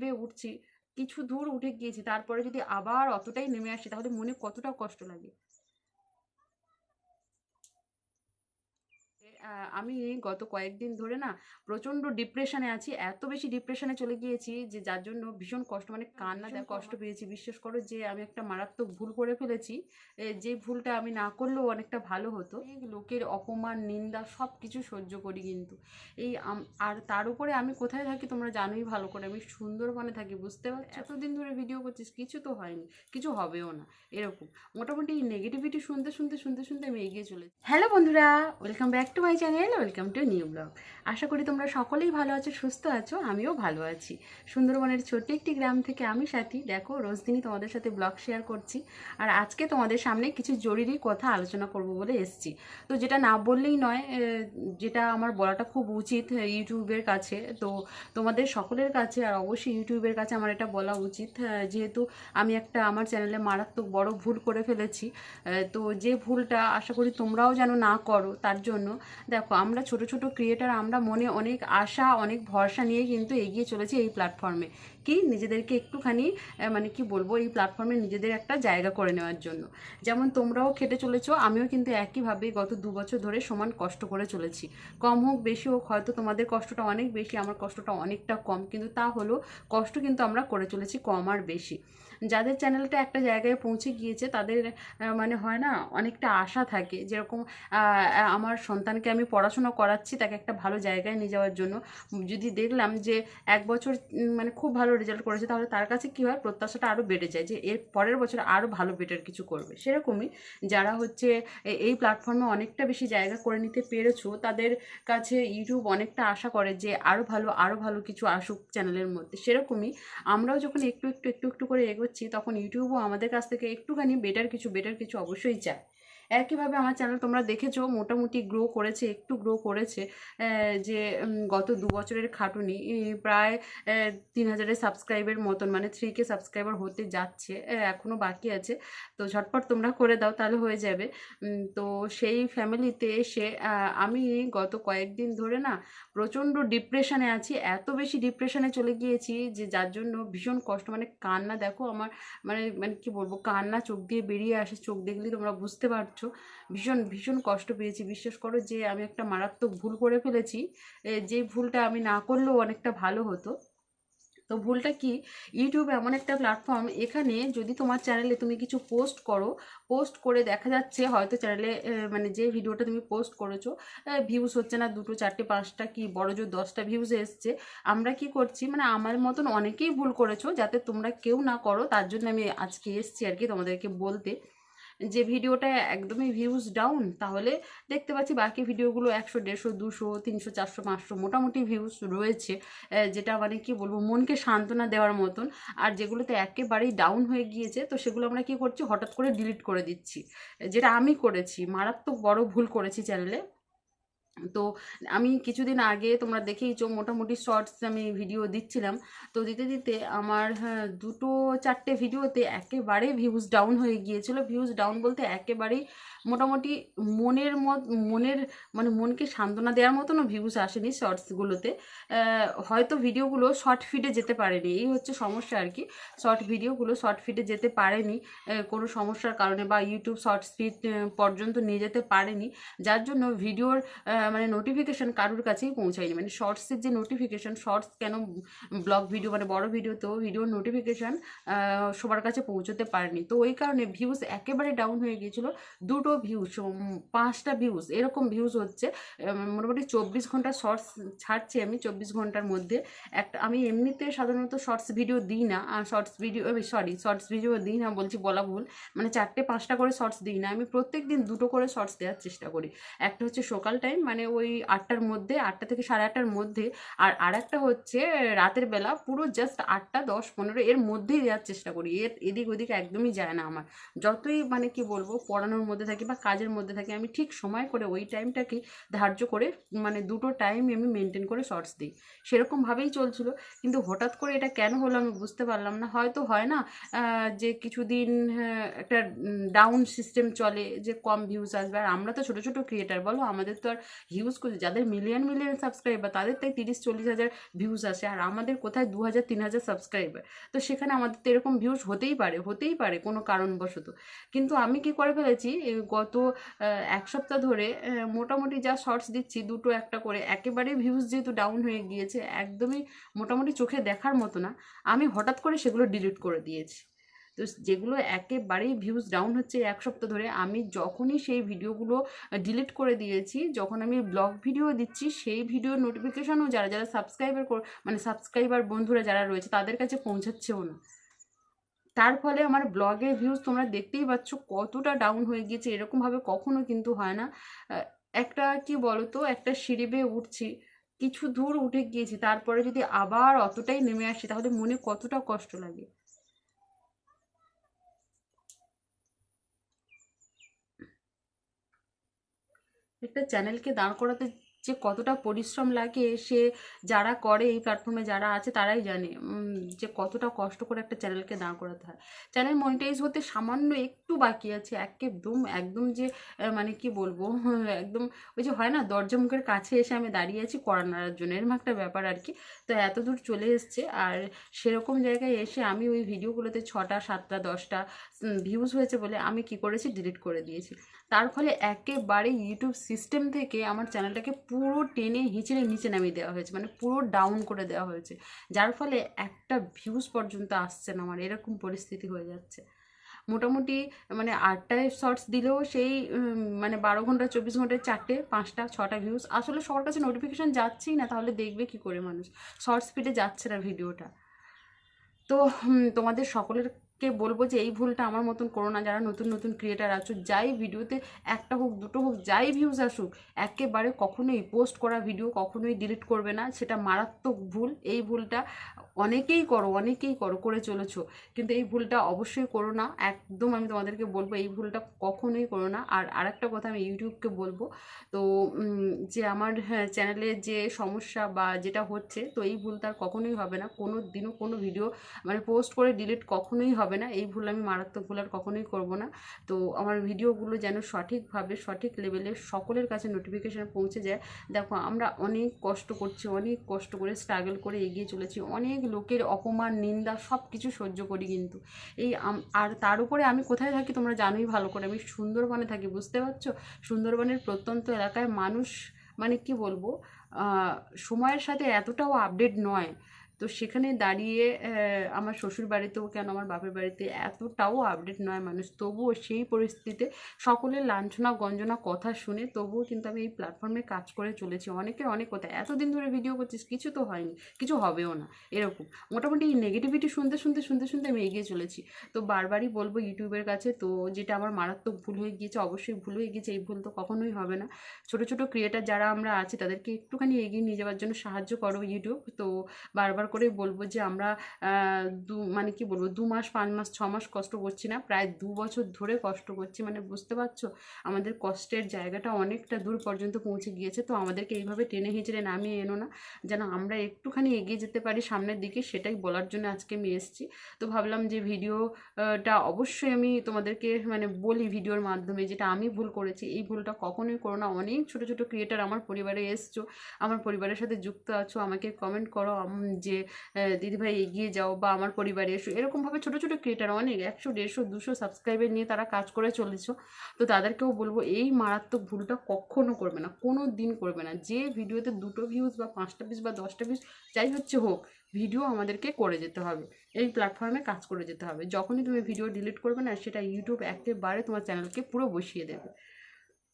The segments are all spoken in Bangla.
বেয়ে উঠছি। কিছু দূর উঠে গিয়েছি, তারপরে যদি আবার অতটাই নেমে আসি, তাহলে মনে কতটা কষ্ট লাগে। আমি গত কয়েকদিন ধরে না প্রচণ্ড ডিপ্রেশনে আছি এত বেশি ডিপ্রেশনে চলে গিয়েছি যে যার জন্য ভীষণ কষ্ট মানে কান্না কষ্ট। পেয়েছি। বিশ্বাস করো যে আমি একটা মারাত্মক ভুল করে ফেলেছি যে ভুলটা আমি না করলেও অনেকটা ভালো হতো। এই লোকের অপমান নিন্দা সব কিছু সহ্য করি কিন্তু। এই আম- আর তার উপরে আমি কোথায় থাকি তোমরা জানোই ভালো করে আমি সুন্দরবনে থাকি বুঝতে পারছ? এতদিন ধরে ভিডিও করছিস কিছু তো হয়নি কিছু হবেও না এরকম। মোটামুটি এই নেগেটিভিটি শুনতে শুনতে শুনতে শুনতে আমি এগিয়ে চলে হ্যালো বন্ধুরা welcome back to my channel, welcome to new vlog. আশা করি তোমরা সকলেই ভালো আছো, সুস্থ আছো, আমিও ভালো আছি। সুন্দরবনের ছোট্ট একটি গ্রাম থেকে আমি সাথী। দেখো, রোজ দিনই তোমাদের সাথে ব্লগ শেয়ার করছি। আর আজকে তোমাদের সামনে কিছু জরুরি কথা আলোচনা করব বলে এসেছি। তো যেটা না বললেই নয় যেটা আমার বলাটা খুব উচিত ইউটিউবের কাছে, তো তোমাদের সকলের কাছে আর অবশ্যই ইউটিউবের কাছে আমার এটা বলা উচিত। যেহেতু আমি একটা আমার চ্যানেলে মারাত্মক বড় ভুল করে ফেলেছি তো যে ভুলটা আশা করি তোমরাও যেন না করো, তার জন্য দেখো, আমরা ছোট ছোট ক্রিয়েটার আমরা মনে অনেক আশা, অনেক ভরসা নিয়ে কিন্তু এগিয়ে চলেছি এই প্ল্যাটফর্মে কি? নিজেদেরকে একটুখানি মানে কি বলব, এই প্ল্যাটফর্মে নিজেদের একটা জায়গা করে নেওয়ার জন্য। যেমন তোমরাও খেটে চলেছো, আমিও কিন্তু একইভাবে গত দু বছর ধরে সমান কষ্ট করে চলেছি। কম হোক, বেশি হোক, হয়তো তোমাদের কষ্টটা অনেক বেশি, আমার কষ্টটা অনেকটা কম, কিন্তু তা হলো কষ্ট কিন্তু আমরা করে চলেছি কম আর বেশি। যাদের চ্যানেলটা একটা জায়গায় পৌঁছে গিয়েছে, তাদের মানে হয় না, অনেকটা আশা থাকে যেরকম আমার সন্তানকে আমি পড়াশোনা করাচ্ছি, তাকে একটা ভালো জায়গায় নিয়ে যাওয়ার জন্য। যদি দেখলাম যে এক বছর মানে খুব ভালো রেজাল্ট করেছে, তাহলে তার কাছে কী হয়? প্রত্যাশাটা আরও বেড়ে যায় যে এর পরের বছর আরও ভালো বেটার কিছু করবে। সেরকমই যারা হচ্ছে এই প্ল্যাটফর্মে অনেকটা বেশি জায়গা করে নিতে পেরেছ, তাদের কাছে ইউটিউব অনেকটা আশা করে যে আরও ভালো আরও ভালো কিছু আসুক চ্যানেলের মধ্যে। সেরকমই আমরাও যখন একটু একটু একটু একটু করে এগোচ্ছি তখন ইউটিউবও আমাদের কাছ থেকে একটুখানি বেটার কিছু বেটার কিছু অবশ্যই চায়। একইভাবে আমার চ্যানেল তোমরা দেখেছ মোটামুটি গ্রো করেছে একটু গ্রো করেছে যে গত দু বছরের খাটুনি প্রায় তিন হাজারের সাবস্ক্রাইবের মতন মানে থ্রি কে সাবস্ক্রাইবার হতে যাচ্ছে আহ, এখনও বাকি আছে। তো ঝটপট তোমরা করে দাও তাহলে হয়ে যাবে। তো সেই ফ্যামিলিতে এসে আমি গত কয়েকদিন ধরে না প্রচণ্ড ডিপ্রেশনে আছি এত বেশি ডিপ্রেশনে চলে গিয়েছি যে যার জন্য ভীষণ কষ্ট মানে কান্না দেখো আমার মানে মানে কি বলব কান্না চোখ দিয়ে বেরিয়ে আসে চোখ দেখলেই তোমরা বুঝতে পারছ ভীষণ ভীষণ কষ্ট পেয়েছি। বিশ্বাস করো যে আমি একটা মারাত্মক ভুল করে ফেলেছি। যে ভুলটা আমি না করলেও অনেকটা ভালো হতো। তো ভুলটা কি? ইউটিউব এমন একটা প্ল্যাটফর্ম এখানে যদি তোমার চ্যানেলে তুমি কিছু পোস্ট করো পোস্ট করে দেখা যাচ্ছে হয়তো চ্যানেলে মানে যে ভিডিওটা তুমি পোস্ট করেছ ভিউজ হচ্ছে না দুটো, চারটে, পাঁচটা কি বড় জোর দশটা ভিউজ এসছে। আমরা কি করছি? মানে আমার মতন অনেকেই ভুল করেছ যাতে তোমরা কেউ না করো, তার জন্য আমি আজকে এসছি আর কি তোমাদেরকে বলতে। যে ভিডিওটা একদমই ভিউজ ডাউন তাহলে দেখতে পাচ্ছি বাকি ভিডিওগুলো একশো, দেড়শো, দুশো, তিনশো, চারশো, পাঁচশো মোটামুটি ভিউজ রয়েছে যেটা মানে কি বলব, মনকে সান্ত্বনা দেওয়ার মতন। আর যেগুলোতে একেবারেই ডাউন হয়ে গিয়েছে, তো সেগুলো আমরা কি করছি, হঠাৎ করে ডিলিট করে দিচ্ছি। যেটা আমি করেছি, মারাত্মক বড় ভুল করেছি চ্যানেলে তো আমি কিছুদিন আগে তোমরা দেখেইছো মোটামুটি শর্টস আমি ভিডিও দিচ্ছিলাম। তো দিতে দিতে আমার হ্যাঁ, দুটো চারটে ভিডিওতে একেবারে ভিউজ ডাউন হয়ে গিয়েছিল। ভিউজ ডাউন বলতে একেবারেই মোটামুটি মনের মত, মনের মানে মনকে সান্ত্বনা দেওয়ার মতনও ভিউজ আসেনি শর্টসগুলোতে হয়তো ভিডিওগুলো শর্ট ফিডে যেতে পারেনি, এই হচ্ছে সমস্যা আর কি। শর্ট ভিডিওগুলো শর্ট ফিডে যেতে পারেনি কোনো সমস্যার কারণে বা ইউটিউব শর্ট ফিড পর্যন্ত নিয়ে যেতে পারেনি। যার জন্য ভিডিওর মানে নোটিফিকেশান কারোর কাছেই পৌঁছায়নি। মানে শর্টসের যে নোটিফিকেশান শর্টস কেন ব্লগ ভিডিও মানে বড় ভিডিও তো ভিডিওর নোটিফিকেশান সবার কাছে পৌঁছতে পারেনি। তো ওই কারণে ভিউজ একেবারে ডাউন হয়ে গিয়েছিল। দুটো ভিউজ পাঁচটা ভিউজ এরকম ভিউজ হচ্ছে। মোটামুটি চব্বিশ ঘণ্টা শর্টস ছাড়ছি আমি চব্বিশ ঘণ্টার মধ্যে। একটা, আমি এমনিতে সাধারণত শর্টস ভিডিও দিই না shorts video sorry shorts video দিই না বলছি বলা ভুল। মানে চারটে, পাঁচটা করে শর্টস দিই না, আমি প্রত্যেক দিন দুটো করে শর্টস দেওয়ার চেষ্টা করি। একটা হচ্ছে সকাল টাইম মানে ওই আটটার মধ্যে, আটটা থেকে সাড়ে আটটার মধ্যে, আর আরেকটা হচ্ছে রাতের বেলা পুরো জাস্ট আটটা, দশ, পনেরো, এর মধ্যেই দেওয়ার চেষ্টা করি। এর এদিক ওদিক একদমই যায় না আমার। যতই মানে কি বলব, পড়ানোর মধ্যে থাকি বা কাজের মধ্যে থাকি আমি ঠিক সময় করে ওই টাইমটাকে ধার্য করে মানে দুটো টাইম আমি মেনটেন করে শর্টস দিই। সেরকমভাবেই চলছিল কিন্তু হঠাৎ করে এটা কেন হলো আমি বুঝতে পারলাম না। হয়তো হয় না যে কিছুদিন আহ, একটা ডাউন সিস্টেম চলে যে কম ভিউজ আসবে। আর আমরা তো ছোটো ছোটো ক্রিয়েটার বলো? আমাদের তো আর হিউজ করছে যাদের মিলিয়ন মিলিয়ন সাবস্ক্রাইবার তাদের তাই তিরিশ চল্লিশ হাজার ভিউজ আসে। আর আমাদের কোথায় দু হাজার তিন হাজার সাবস্ক্রাইবার তো সেখানে আমাদের তো এরকম ভিউজ হতেই পারে হতেই পারে কোনো কারণবশত। কিন্তু আমি কি করে ফেলেছি? গত এক সপ্তাহ ধরে মোটামুটি যা শর্টস দিচ্ছি, দুটো একটা করে একেবারে ভিউজ যেহেতু ডাউন হয়ে গিয়েছে, একদমই মোটামুটি চোখে দেখার মতো না, আমি হঠাৎ করে সেগুলো ডিলিট করে দিয়েছি। তো যেগুলো একেবারেই ভিউজ ডাউন হচ্ছে এক সপ্তাহ ধরে, আমি যখনই সেই ভিডিওগুলো ডিলিট করে দিয়েছি, যখন আমি ব্লগ ভিডিও দিচ্ছি, সেই ভিডিও নোটিফিকেশনও যারা যারা সাবস্ক্রাইবার মানে সাবস্ক্রাইবার বন্ধুরা যারা রয়েছে, তাদের কাছে পৌঁছাচ্ছেও না। তার ফলে আমার ব্লগের ভিউজ তোমরা দেখতেই পাচ্ছ কতটা ডাউন হয়ে গিয়েছে। এরকমভাবে কখনো কিন্তু হয় না। একটা কি বলতো, একটা সিঁড়ি বেয়ে উঠছি, কিছু দূর উঠে গিয়েছি, তারপরে যদি আবার অতটাই নেমে আসি, তাহলে মনে কতটা কষ্ট লাগে। একটা চ্যানেলকে দাঁড় করাতে যে কতটা পরিশ্রম লাগে সে যারা করে এই প্ল্যাটফর্মে যারা আছে তারাই জানে যে কতটা কষ্ট করে একটা চ্যানেলকে দাঁড় করাতে হয়। চ্যানেল মনিটাইজ হতে সামান্য একটু বাকি আছে, একদম একদম যে মানে কি বলব, একদম ওই যে হয় না, দরজা মুখের কাছে এসে আমি দাঁড়িয়ে আছি কড়া নাড়ার জন্য, এরকম একটা ব্যাপার আর কি। তো এত দূর চলে এসছে আর সেরকম জায়গায় এসে আমি ওই ভিডিওগুলোতে ছটা, সাতটা, দশটা ভিউজ হয়েছে বলে আমি কি করেছি ডিলিট করে দিয়েছি। তার ফলে একেবারে ইউটিউব সিস্টেম থেকে আমার চ্যানেলটাকে পুরো টেনে হিঁচড়ে নিচে নামিয়ে দেওয়া হয়েছে মানে পুরো ডাউন করে দেওয়া হয়েছে। যার ফলে একটা ভিউজ পর্যন্ত আসছে না আমার, এরকম পরিস্থিতি হয়ে যাচ্ছে। মোটামুটি মানে আটটায় শর্টস দিলেও সেই মানে বারো ঘণ্টা, চব্বিশ ঘন্টায় চারটে, পাঁচটা, ছটা ভিউজ আসলে সবার কাছে নোটিফিকেশান যাচ্ছেই না, তাহলে দেখবে কি করে মানুষ? শর্টস স্পিডে যাচ্ছে না ভিডিওটা তো তোমাদের তোমাদের সকলেরকে বলব যে এই ভুলটা আমার মতন করো না। যারা নতুন নতুন ক্রিয়েটার আছো, যাই ভিডিওতে একটা হোক, দুটো হোক, যাই ভিউজ আসুক, একেবারে কখনোই পোস্ট করা ভিডিও কখনোই ডিলিট করবে না। সেটা মারাত্মক ভুল। এই ভুলটা অনেকেই করো অনেকেই করো, করে চলেছো। কিন্তু এই ভুলটা অবশ্যই করো না। একদম আমি তোমাদেরকে বলব, এই ভুলটা কখনোই করো না। আর আরেকটা কথা আমি ইউটিউবকে বলব, তো যে আমার চ্যানেলে যে সমস্যা বা যেটা হচ্ছে, তো এই ভুল তার কখনোই হবে না। কোনো দিনও কোনো ভিডিও মানে পোস্ট করে ডিলিট কখনোই হবে না। এই ভুল আমি মারাত্মক ভুল আর কখনোই করব না। তো আমার ভিডিওগুলো যেন সঠিকভাবে, সঠিক লেভেলে সকলের কাছে নোটিফিকেশান পৌঁছে যায়। দেখো, আমরা অনেক কষ্ট করছি, অনেক কষ্ট করে স্ট্রাগল করে এগিয়ে চলেছি, অনেক লোকের অপমান, নিন্দা সব কিছু সহ্য করি কিন্তু। এই আর তার উপরে আমি কোথায় থাকি তোমরা জানোই ভালো করে। আমি সুন্দরবনে থাকি, বুঝতে পারছ? সুন্দরবনের প্রত্যন্ত এলাকায় মানুষ মানে কি বলব? সময়ের সাথে এতটাও আপডেট নয় তো সেখানে দাঁড়িয়ে আমার শ্বশুর বাড়িতেও কেন আমার বাপের বাড়িতে এতটাও আপডেট নয় মানুষ। তবুও সেই পরিস্থিতিতে সকলের লাঞ্ছনা, গঞ্জনা কথা শুনে তবুও কিন্তু আমি এই প্ল্যাটফর্মে কাজ করে চলেছি। অনেকের অনেক কথা। এতদিন ধরে ভিডিও করছিস, কিছু তো হয়নি, কিছু হবেও না, এরকম। মোটামুটি এই নেগেটিভিটি শুনতে শুনতে শুনতে শুনতে আমি এগিয়ে চলেছি। তো বারবারই বলব ইউটিউবের কাছে, তো যেটা আমার মারাত্মক ভুল হয়ে গিয়েছে, অবশ্যই ভুল হয়ে গিয়েছে, এই ভুল তো কখনোই হবে না। ছোট ছোট ক্রিয়েটার যারা আমরা আছি, তাদেরকে একটুখানি এগিয়ে নিয়ে যাওয়ার জন্য সাহায্য করো ইউটিউব তো বারবার করে বলব যে আমরা দু মানে কি বলব, দু মাস, পাঁচ মাস, ছ মাস কষ্ট করছি না, প্রায় দু বছর ধরে কষ্ট করছি। মানে বুঝতে পারছ? আমাদের কষ্টের জায়গাটা অনেকটা দূর পর্যন্ত পৌঁছে গিয়েছে, তো আমাদেরকে এইভাবে টেনে হিঁচড়ে নামিয়ে এনো না। যেন আমরা একটুখানি এগিয়ে যেতে পারি সামনের দিকে, সেটাই বলার জন্য আজকে আমি এসেছি। তো ভাবলাম যে ভিডিওটা অবশ্যই আমি তোমাদেরকে মানে বলি ভিডিওর মাধ্যমে যেটা আমি ভুল করেছি। এই ভুলটা কখনোই করো না। অনেক ছোট ছোট ক্রিয়েটার আমার পরিবারে এসছো, আমার পরিবারের সাথে যুক্ত আছো, আমাকে কমেন্ট করো যে দিদিভাই এগিয়ে যাও বা আমার পরিবারে এসো। এরকমভাবে ছোটো ছোটো ক্রিয়েটার অনেক, একশো, দেড়শো, দুশো সাবস্ক্রাইবার নিয়ে তারা কাজ করে চলেছো। তো তাদেরকেও বলব, এই মারাত্মক ভুলটা কখনো করবে না, কোনো দিন করবে না। যে ভিডিওতে দুটো ভিউজ বা পাঁচটা পিস বা দশটা পিস যাই হচ্ছে হোক ভিডিও আমাদেরকে করে যেতে হবে। এই প্ল্যাটফর্মে কাজ করে যেতে হবে। যখনই তুমি ভিডিও ডিলিট করবে না, সেটা ইউটিউব একেবারে তোমার চ্যানেলকে পুরো বসিয়ে দেবে।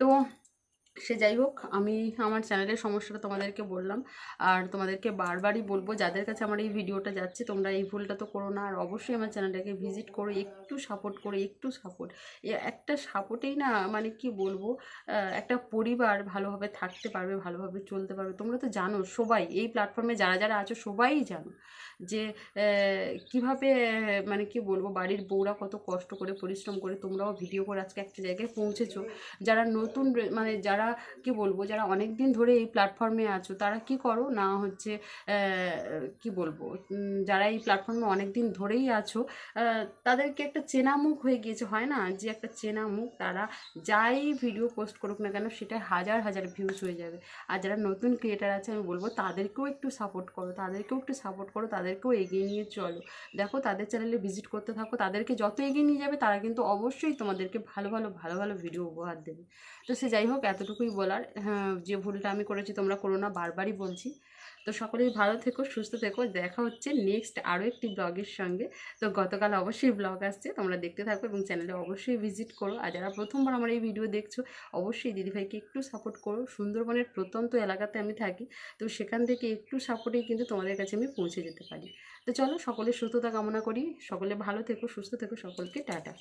তো সে যাই হোক, আমি আমার চ্যানেলের সমস্যাটা তোমাদেরকে বললাম। আর তোমাদেরকে বারবারই বলব, যাদের কাছে আমার এই ভিডিওটা যাচ্ছে, তোমরা এই ভুলটা তো করো না। আর অবশ্যই আমার চ্যানেলটাকে ভিজিট করো, একটু সাপোর্ট করো, একটু সাপোর্ট একটা সাপোর্টেই না মানে কি বলব একটা পরিবার ভালোভাবে থাকতে পারবে, ভালোভাবে চলতে পারবে। তোমরা তো জানো, সবাই এই প্ল্যাটফর্মে যারা যারা আছো, সবাই জানো যে কীভাবে মানে কি বলব, বাড়ির বউরা কত কষ্ট করে, পরিশ্রম করে তোমরাও ভিডিও করে আজকে একটা জায়গায় পৌঁছেছো। যারা নতুন মানে যারা যারা, কি বলব, যারা অনেক দিন ধরে এই প্ল্যাটফর্মে আছো, তারা কি করো না হচ্ছে কি বলব যারা এই প্ল্যাটফর্মে অনেক দিন ধরেই আছো তাদেরকে একটা চেনা মুখ হয়ে গিয়েছে, হয় না? যে একটা চেনা মুখ তারা যাই ভিডিও পোস্ট করুক না কেন সেটা হাজার হাজার ভিউজ হয়ে যাবে। আর যারা নতুন ক্রিয়েটার আছে, আমি বলব, তাদেরকেও একটু সাপোর্ট করো, তাদেরকেও একটু সাপোর্ট করো, তাদেরকেও এগিয়ে নিয়ে চলো। দেখো, তাদের চ্যানেলে ভিজিট করতে থাকো, তাদেরকে যত এগিয়ে নিয়ে যাবে, তারা কিন্তু অবশ্যই তোমাদেরকে ভালো ভালো ভালো ভালো ভিডিও উপহার দেবে। তো সে যাই হোক এতটুকুই বলার। হ্যাঁ যে ভুলটা আমি করেছি তোমরা করো না, বারবারই বলছি। তো সকলেই ভালো থেকো, সুস্থ থেকো। দেখা হচ্ছে নেক্সট আরও একটি ব্লগের সঙ্গে। তো গতকাল অবশ্যই ব্লগ আসছে, তোমরা দেখতে থাকো এবং চ্যানেলে অবশ্যই ভিজিট করো। আর যারা প্রথমবার আমার এই ভিডিও দেখছ, অবশ্যই দিদিভাইকে একটু সাপোর্ট করো। সুন্দরবনের প্রত্যন্ত এলাকাতে আমি থাকি, তো সেখান থেকে একটু সাপোর্টেই কিন্তু তোমাদের কাছে আমি পৌঁছে যেতে পারি। তো চলো, সকলের সুস্থতা কামনা করি। সকলে ভালো থেকো, সুস্থ থেকো, সকলকে টাটা।